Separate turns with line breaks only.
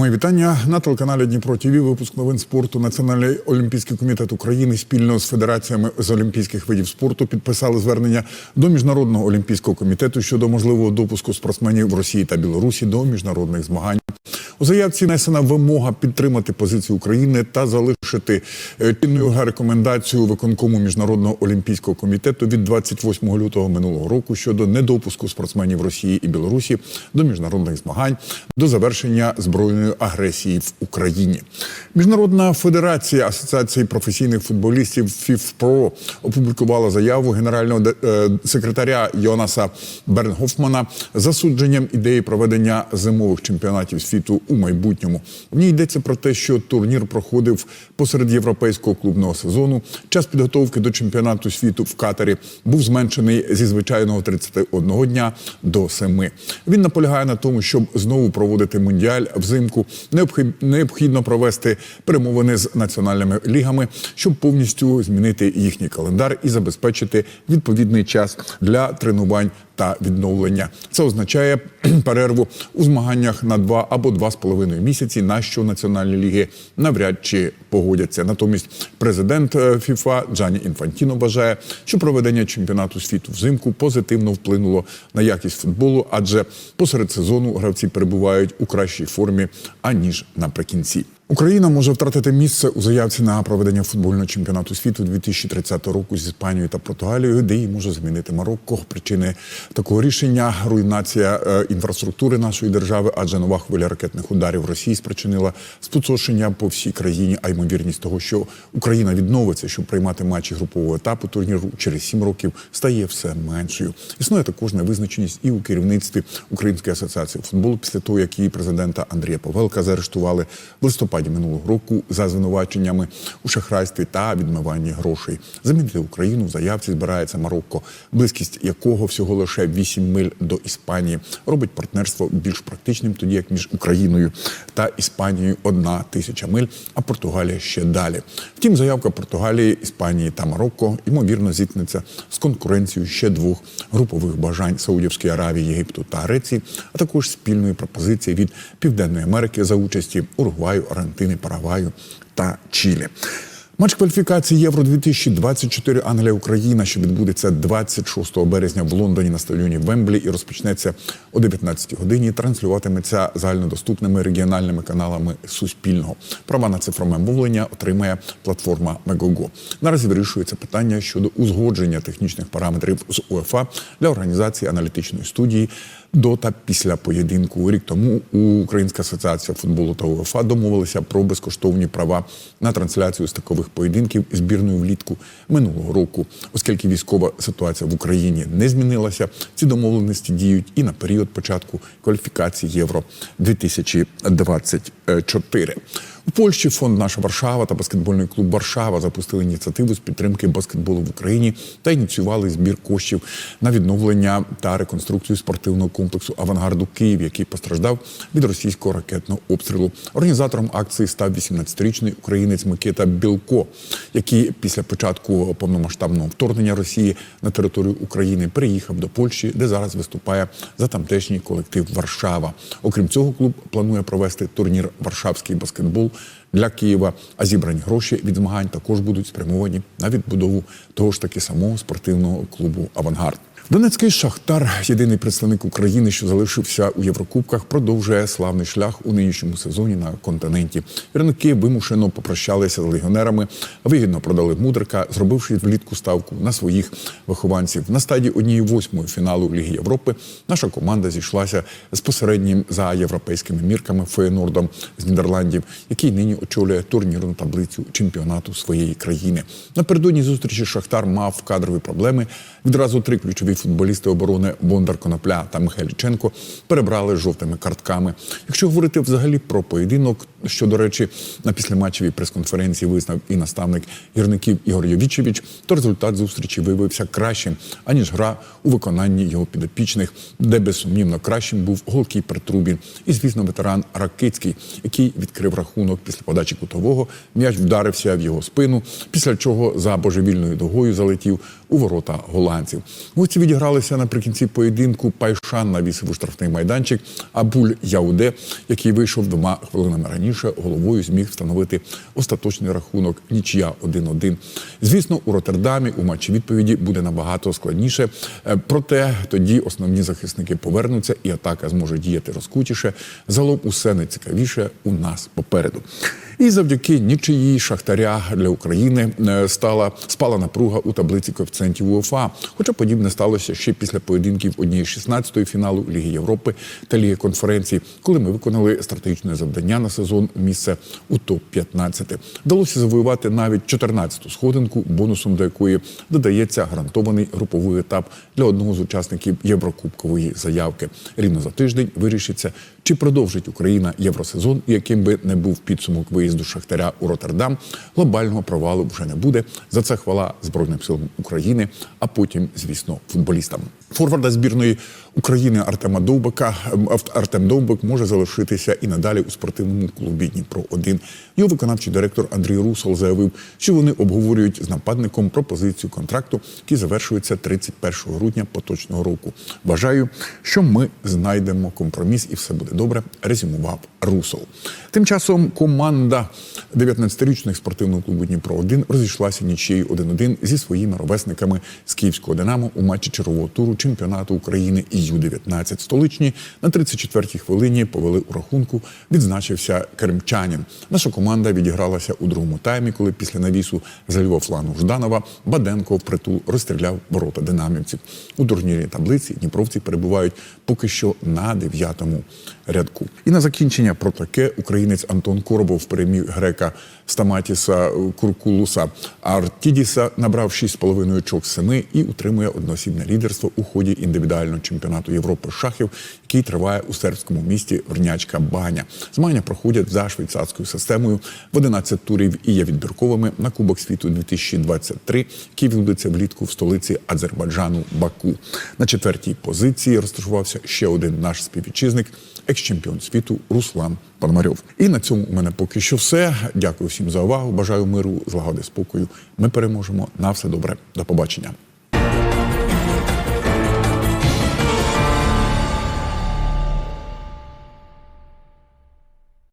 Мої вітання на телеканалі Дніпро ТВ. Випуск новин спорту. Національний олімпійський комітет України спільно з федераціями з олімпійських видів спорту підписали звернення до міжнародного олімпійського комітету щодо можливого допуску спортсменів в Росії та Білорусі до міжнародних змагань. У заявці внесена вимога підтримати позицію України та залишити е, чинною рекомендацію виконкому міжнародного олімпійського комітету від 28 лютого минулого року щодо недопуску спортсменів Росії і Білорусі до міжнародних змагань до завершення збройної агресії в Україні. Міжнародна федерація асоціації професійних футболістів ФІФПРО опублікувала заяву генерального е, секретаря Йонаса Бернгофмана засудженням ідеї проведення зимових чемпіонатів світу у майбутньому. В ній йдеться про те, що турнір проходив посеред європейського клубного сезону. Час підготовки до чемпіонату світу в Катарі був зменшений зі звичайного 31 дня до 7. Він наполягає на тому, щоб знову проводити мундіаль взимку. Необхідно провести перемовини з національними лігами, щоб повністю змінити їхній календар і забезпечити відповідний час для тренувань та відновлення. Це означає перерву у змаганнях на два або два з половиною місяці, на що національні ліги навряд чи погодяться. Натомість президент е, ФІФА Джані Інфантіно вважає, що проведення чемпіонату світу взимку позитивно вплинуло на якість футболу, адже посеред сезону гравці перебувають у кращій формі аніж наприкінці. Україна може втратити місце у заявці на проведення футбольного чемпіонату світу 2030 року з Іспанією та Португалією, де її може замінити Марокко. Причини такого рішення руйнація е, інфраструктури нашої держави, адже нова хвиля ракетних ударів Росії спричинила спустошення по всій країні. А ймовірність того, що Україна відновиться, щоб приймати матчі групового етапу турніру через сім років, стає все меншою. Існує також невизначеність і у керівництві Української асоціації футболу після того, як її президента Андрія Павелка заарештували в листопаді минулого року за звинуваченнями у шахрайстві та відмиванні грошей. Замінити Україну в заявці збирається Марокко, близькість якого всього лише 8 миль до Іспанії робить партнерство більш практичним, тоді як між Україною та Іспанією одна тисяча миль, а Португалія ще далі. Втім, заявка Португалії, Іспанії та Марокко ймовірно зіткнеться з конкуренцією ще двох групових бажань Саудівської Аравії, Єгипту та Греції, а також спільної пропозиції від Південної Америки за участі Уругваю, Аргентини, Парагваю та Чилі. Матч кваліфікації Євро 2024 Англія Україна, що відбудеться 26 березня в Лондоні на стадіоні Вемблі і розпочнеться о 19 годині. Транслюватиметься загальнодоступними регіональними каналами Суспільного. Права на цифрове мовлення отримає платформа Мегого. Наразі вирішується питання щодо узгодження технічних параметрів з УЕФА для організації аналітичної студії до та після поєдинку. Рік тому Українська асоціація футболу та УЕФА домовилися про безкоштовні права на трансляцію стикових поєдинків збірною влітку минулого року. Оскільки військова ситуація в Україні не змінилася, ці домовленості діють і на період початку кваліфікації Євро 2024. У Польщі фонд Наша Варшава та баскетбольний клуб Варшава запустили ініціативу з підтримки баскетболу в Україні та ініціювали збір коштів на відновлення та реконструкцію спортивного комплексу Авангарду Київ, який постраждав від російського ракетного обстрілу. Організатором акції став 18-річний українець Микита Білко, який після початку повномасштабного вторгнення Росії на територію України переїхав до Польщі, де зараз виступає за тамтешній колектив Варшава. Окрім цього, клуб планує провести турнір Варшавський баскетбол для Києва. А зібрані гроші від змагань також будуть спрямовані на відбудову того ж таки самого спортивного клубу Авангард. Донецький шахтар, єдиний представник України, що залишився у Єврокубках, продовжує славний шлях у нинішньому сезоні на континенті. Вірники вимушено попрощалися з легіонерами, вигідно продали мудрика, зробивши влітку ставку на своїх вихованців. На стадії однієї восьмої фіналу Ліги Європи наша команда зійшлася з посереднім за європейськими мірками Феєнордом з Нідерландів, який нині очолює турнірну таблицю чемпіонату своєї країни. Напередодні зустрічі Шахтар мав кадрові проблеми. Відразу три ключові футболісти оборони Бондар Конопля та Михайліченко перебрали жовтими картками. Якщо говорити взагалі про поєдинок, що до речі, на післяматчевій прес-конференції визнав і наставник гірників Ігор Йовічевич, то результат зустрічі виявився кращим аніж гра у виконанні його підопічних, де безсумнівно кращим був голкіпер Трубін і, звісно, ветеран Ракицький, який відкрив рахунок після подачі кутового. М'яч вдарився в його спину, після чого за божевільною догою залетів у ворота голландців. Гості відігралися наприкінці поєдинку. Пайшан навісив у штрафний майданчик. А Буль Яуде, який вийшов двома хвилинами раніше, головою зміг встановити остаточний рахунок нічия 1-1. Звісно, у Роттердамі у матчі відповіді буде набагато складніше. Е, Проте тоді основні захисники повернуться, і атака зможе діяти розкутіше. Залом усе найцікавіше у нас попереду. І завдяки нічиї шахтаря для України е, стала спала напруга у таблиці коефіцієнтів УЄФА. Хоча подібне сталося ще після поєдинків однієї 16-ї фіналу Ліги Європи та Ліги конференції, коли ми виконали стратегічне завдання на сезон місце у топ 15 Вдалося завоювати навіть 14-ту сходинку, бонусом до якої додається гарантований груповий етап для одного з учасників Єврокубкової заявки. Рівно за тиждень вирішиться, чи продовжить Україна євросезон, яким би не був підсумок виїзду Шахтаря у Роттердам, глобального провалу вже не буде. За це хвала Збройним силам України, а потім, звісно, футболістам. Форварда збірної України Артема Довбика ем, Ав- Артем Довбик може залишитися і надалі у спортивному клубі Дніпро 1 Його виконавчий директор Андрій Русол заявив, що вони обговорюють з нападником пропозицію контракту, який завершується 31 грудня поточного року. Вважаю, що ми знайдемо компроміс і все буде добре. Резюмував Русол. Тим часом команда 19-річних спортивного клубу Дніпро 1 розійшлася нічиєю 1-1 зі своїми ровесниками з київського Динамо у матчі чергового туру чемпіонату України і Ю-19 столичні на 34-й хвилині повели у рахунку. Відзначився кримчанин. Наша команда відігралася у другому таймі, коли після навісу за лівого Жданова Баденко впритул розстріляв ворота динамівців. У турнірній таблиці дніпровці перебувають поки що на дев'ятому рядку. І на закінчення про таке українець Антон Коробов переміг грека Стаматіса Куркулуса Артідіса, набрав 6,5 очок з 7 і утримує одноосібне лідерство у ході індивідуального чемпіонату Європи шахів, який триває у сербському місті Вернячка Баня. Змагання проходять за швейцарською системою в 11 турів і є відбірковими на Кубок світу 2023, який відбудеться влітку в столиці Азербайджану Баку. На четвертій позиції розташувався ще один наш співвітчизник, екс-чемпіон світу Руслан Пономарьов. І на цьому у мене поки що все. Дякую всім за увагу. Бажаю миру, злагоди, спокою. Ми переможемо. На все добре. До побачення.